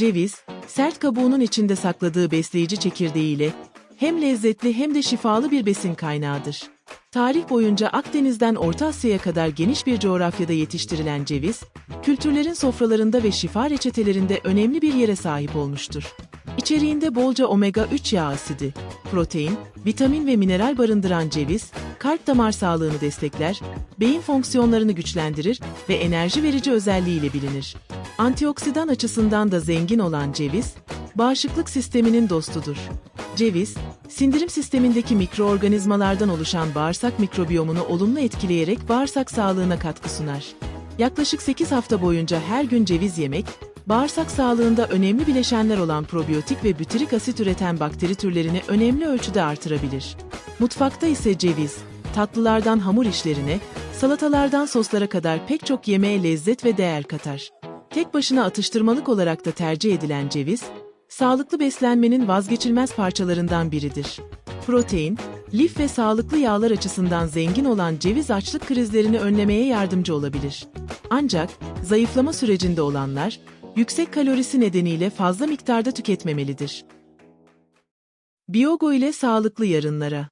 Ceviz, sert kabuğunun içinde sakladığı besleyici çekirdeğiyle hem lezzetli hem de şifalı bir besin kaynağıdır. Tarih boyunca Akdeniz'den Orta Asya'ya kadar geniş bir coğrafyada yetiştirilen ceviz, kültürlerin sofralarında ve şifa reçetelerinde önemli bir yere sahip olmuştur. İçeriğinde bolca omega-3 yağ asidi, protein, vitamin ve mineral barındıran ceviz, kalp damar sağlığını destekler, beyin fonksiyonlarını güçlendirir ve enerji verici özelliğiyle bilinir. Antioksidan açısından da zengin olan ceviz, bağışıklık sisteminin dostudur. Ceviz, sindirim sistemindeki mikroorganizmalardan oluşan bağırsak mikrobiyomunu olumlu etkileyerek bağırsak sağlığına katkı sunar. Yaklaşık 8 hafta boyunca her gün ceviz yemek, bağırsak sağlığında önemli bileşenler olan probiyotik ve bütirik asit üreten bakteri türlerini önemli ölçüde artırabilir. Mutfakta ise ceviz, tatlılardan hamur işlerine, salatalardan soslara kadar pek çok yemeğe lezzet ve değer katar. Tek başına atıştırmalık olarak da tercih edilen ceviz, sağlıklı beslenmenin vazgeçilmez parçalarından biridir. Protein, lif ve sağlıklı yağlar açısından zengin olan ceviz açlık krizlerini önlemeye yardımcı olabilir. Ancak zayıflama sürecinde olanlar, yüksek kalorisi nedeniyle fazla miktarda tüketmemelidir. Biyogo ile sağlıklı yarınlara